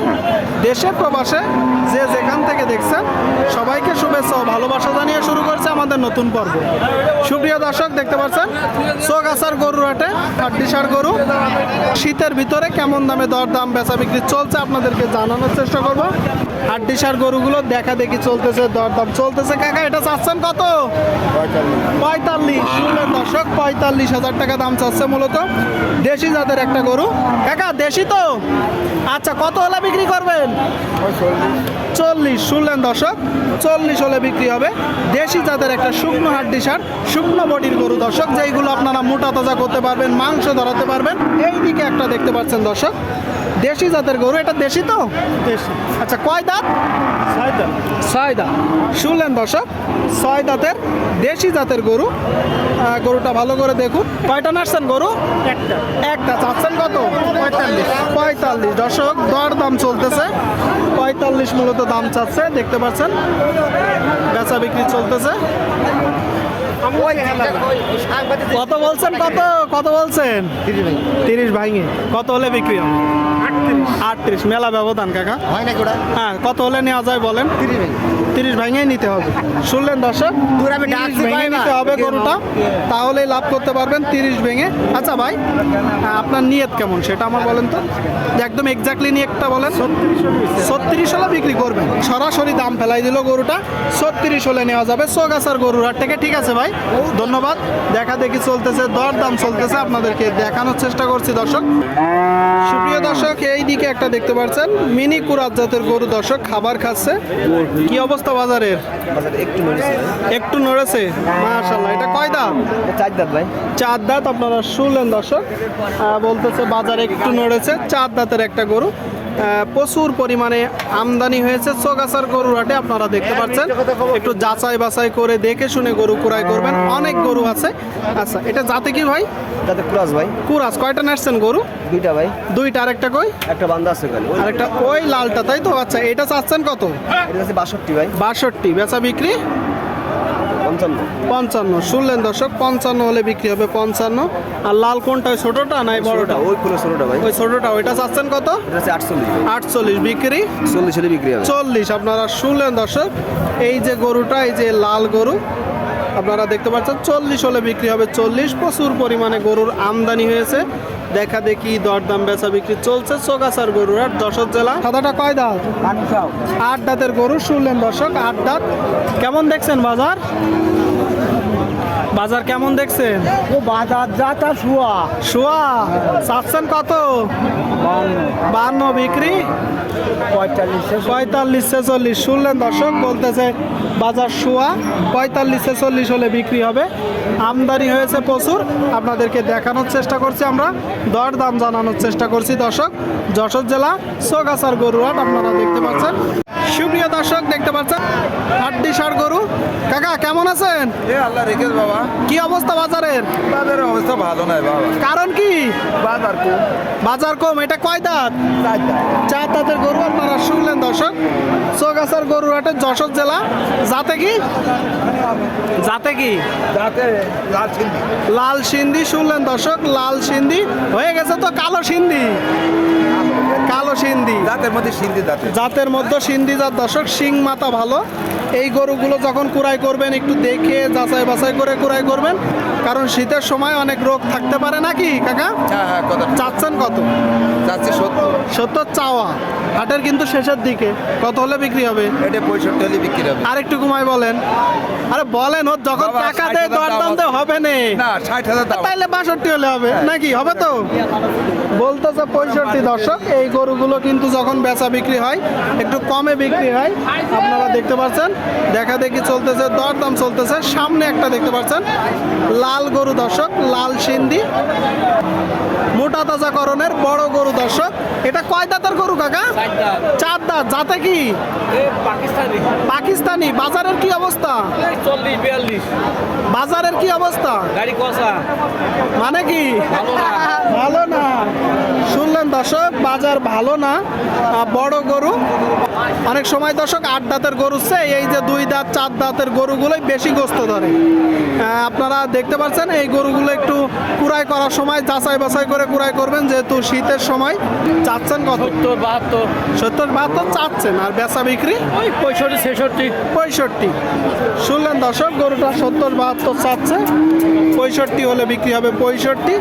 দূরে দেশে, প্রবাসে, যে যেখান থেকে দেখছেন, সবাইকে শুভেচ্ছা ও ভালোবাসা জানিয়ে শুরু করছে আমাদের নতুন পর্ব। সুপ্রিয় দর্শক, দেখতে পাচ্ছেন, চোগাছার গরুর হাটে হাড্ডিসার গরু। শীতের ভিতরে কেমন দামে দর দাম বেচা বিক্রি চলছে আপনাদেরকে জানানোর চেষ্টা করব। হাড্ডিসার গরুগুলো দেখা দেখি চলতেছে দর দাম চলতেছে। কাকা, এটা চাচ্ছেন কত? পঁয়তাল্লিশ। শুনলেন দর্শক, পঁয়তাল্লিশ হাজার টাকা দাম চাচ্ছে মূলত। দেশি জাতের একটা গরু। কাকা, দেশি তো? আচ্ছা কত হলে বিক্রি করবেন? চল্লিশ শুনলেন দর্শক? চল্লিশ হলে বিক্রি হবে। দেশি জাতের একটা শুকনো হাড্ডি সার শুকনো বডির গরু দর্শক যেইগুলো আপনারা মোটা তাজা করতে পারবেন মাংস ধরাতে পারবেন। এই দিকে একটা দেখতে পাচ্ছেন দর্শক। দেশি জাতের গরু এটা দেশি তো? দেশি। আচ্ছা কয় দাঁত? ছয় দাঁত। ছয় দাঁত। শুনলেন দর্শক? ছয় দাঁতের দেশি জাতের গরু। গরুটা ভালো করে দেখুন। কয়টা নাচছেন গরু? একটা। একটা। চাচ্ছেন কত? পঁয়তাল্লিশ। দর্শক দর দাম চলতেছে। পঁয়তাল্লিশ মূলত দাম চাচ্ছে দেখতে পাচ্ছেন। বেচা বিক্রি চলতেছে। কত বলছেন কত? কত বলছেন? তিরিশ ভাঙে। কত হলে বিক্রি হবে? আটত্রিশ। মেলা ব্যবধান কাকা। হয় নাকি ওটা? হ্যাঁ কত হলে নেওয়া যায় বলেন? তিরিশ ভেঙেই নিতে হবে। শুনলেন দর্শক? দূর আমি 30 ডাকছি ভেঙে নিতে হবে গরুটা। তাহলেই লাভ করতে পারবেন তিরিশ ভেঙে। আচ্ছা ভাই হ্যাঁ, আপনার নিয়ত কেমন? সেটা আমার বলেন তো। একদম এক্স্যাক্টলি নিয়তটা বলেন। ছত্রিশ হলে বিক্রি করবেন। সরাসরি দাম ফেলাই দিল গরুটা। ছত্রিশ হলে নেওয়া যাবে। সোগাছার গরুর হাট থেকে। ঠিক আছে ভাই? ধন্যবাদ। দেখা দেখি চলতেছে দর দাম চলতেছে। আপনাদেরকে দেখানোর চেষ্টা করছি দর্শক। সুপ্রিয় দর্শক এই দিকে একটা দেখতে পাচ্ছেন মিনি কুরাত জাতের গরু দর্শক খাবার খাচ্ছে। কি অবস্থা বাজারের? একটু নড়েছে। মাশাল্লাহ এটা কয় দাম চার দাঁত ভাই। চার দাঁত আপনারা শুনলেন দর্শক। বলতেছে বাজার একটু নড়েছে চার দাঁতের একটা গরু। প্রচুর পরিমাণে আমদানি হয়েছে চোগাছার গরুর হাটে আপনারা দেখতে পাচ্ছেন। একটু যাচাই বাছাই করে দেখে শুনে গরু কুড়াই করবেন। অনেক গরু আছে। আচ্ছা এটা জাতে কি ভাই? যাতে ক্রস ভাই। কুরাস কয়টা নাচছেন গরু? দুইটা ভাই। দুইটা আরেকটা কই? একটা বান্দা আছে ওখানে। আরেকটা ওই লালটা তাই তো? আচ্ছা এটা চাচ্ছেন কত? এটা হচ্ছে বাষট্টি ভাই। বাষট্টি বেচা বিক্রি? পঞ্চান্ন। পঞ্চান্ন। শুনলেন দর্শক পঞ্চান্ন হলে বিক্রি হবে পঞ্চান্ন। আর লাল কোনটা ছোটটা নাই বড়টা? ওই ফুলের ছোটটা ভাই। ওই ছোটটা ওইটা চাচ্ছেন কত? আটচল্লিশ। আটচল্লিশ বিক্রি? চল্লিশ হলে বিক্রি হবে। চল্লিশ। আপনারা শুনলেন দর্শক এই যে গরুটা এই যে লাল গরু আপনারা দেখতে পাচ্ছেন চল্লিশ হলে বিক্রি হবে চল্লিশ। প্রচুর পরিমাণে গরুর আমদানি হয়েছে। দেখা দেখি দরদাম বেচা বিক্রি চলছে। চোগাছার গরুর আর যশোর জেলা। সাদাটা কয় দাঁত। আট দাঁতের গরু শুনলেন দর্শক আট দাঁত। কেমন দেখছেন বাজার? বাজার কেমন দেখছেন? ও বাজার যাতা শুয়া। শোয়া? চাচ্ছেন কত? বান্ন। বিক্রি? পঁয়তাল্লিশ পঁয়তাল্লিশ ছেচল্লিশ। শুনলেন দর্শক বলতেছে বাজার শোয়া পঁয়তাল্লিশ ছেচল্লিশ হলে বিক্রি হবে। আমদানি হয়েছে প্রচুর। আপনাদেরকে দেখানোর চেষ্টা করছি আমরা। দর দাম জানানোর চেষ্টা করছি দর্শক। যশোর জেলা সোগাছার গরুহাট আপনারা দেখতে পাচ্ছেন। সুপ্রিয় দর্শক দেখতে পাচ্ছেন? হাড্ডি সার গরু। কাকা কেমন আছেন? এ আল্লাহ রেখে বাবা। কি অবস্থা বাজারের? বাজারের অবস্থা ভালো নয় বাবা। কারণ কি? বাজার কম। বাজার কম এটা কয় দাঁত? চার দাঁতের গরু আপনারা শুনলেন দর্শক। চৌগাছার গরুর হাটে যশোর জেলা। যাতে কি? যাতে কি? যাতে লাল চিনি লাল সিন্ধি শুনলেন দর্শক লাল সিন্ধি। হয়ে গেছে তো কালো সিন্ধি। কালো সিন্ধি। দাঁতের মধ্যে সিন্ধি দাঁতে জাতের মধ্যে সিন্ধি জাত। দর্শক শিং মাথা ভালো। এই গরুগুলো যখন কুড়াই করবেন একটু দেখে যাচাই বাছাই করে কুড়াই করবেন। কারণ শীতের সময় অনেক রোগ থাকতে পারে নাকি কাকা? হ্যাঁ হ্যাঁ চাচ্ছেন কত? যাচ্ছে সত্তর। সত্তর চাওয়া। হাটের কিন্তু শেষের দিকে। কত হলে বিক্রি হবে? এটা পঁয়ষট্টি হলে বিক্রি হবে। আরেকটু কমাই বলেন। আরে বলেন ওর যখন টাকা দেয় দরদাম দাম তো হবে না। না ষাট হাজার বাষট্টি হলে হবে। নাকি? হবে তো? বলতেছে পঁয়ষট্টি দর্শক এই গরুগুলো কিন্তু যখন বেচা বিক্রি হয় একটু কমে বিক্রি হয়। আপনারা দেখতে পাচ্ছেন দেখা দেখি চলতেছে দরদাম চলতেছে। সামনে একটা দেখতে পাচ্ছেন লাল গরু দর্শক লাল সিন্ধি। মোটা তাজা করণের বড় গরু দর্শক। এটা কয় দাঁতের গরু কাকা? চার দাঁত। যাতে কি? পাকিস্তানি। বাজারের কি অবস্থা? বাজারের কি অবস্থা? মানে কি? ভালো দর্শক বাজার ভালো না বড় গরু। অনেক সময় দর্শক আট দাঁতের গরু এই যে দুই দাঁত চার দাঁতের গরুগুলোই বেশি গোস্ত ধরে। আপনারা দেখতে পাচ্ছেন এই গরুগুলো একটু কুড়াই করার সময় যাচাই বাছাই করে কুড়াই করবেন যেহেতু শীতের সময় চাচ্ছেন কত? সত্তর বাহাত্তর। সত্তর বাহাত্তর চাচ্ছেন আর বেচা বিক্রি? ওই পঁয়ষট্টি ছেষট্টি। পঁয়ষট্টি। শুনলেন দর্শক গরুটা সত্তর বাহাত্তর চাচ্ছে পঁয়ষট্টি হলে বিক্রি হবে পঁয়ষট্টি।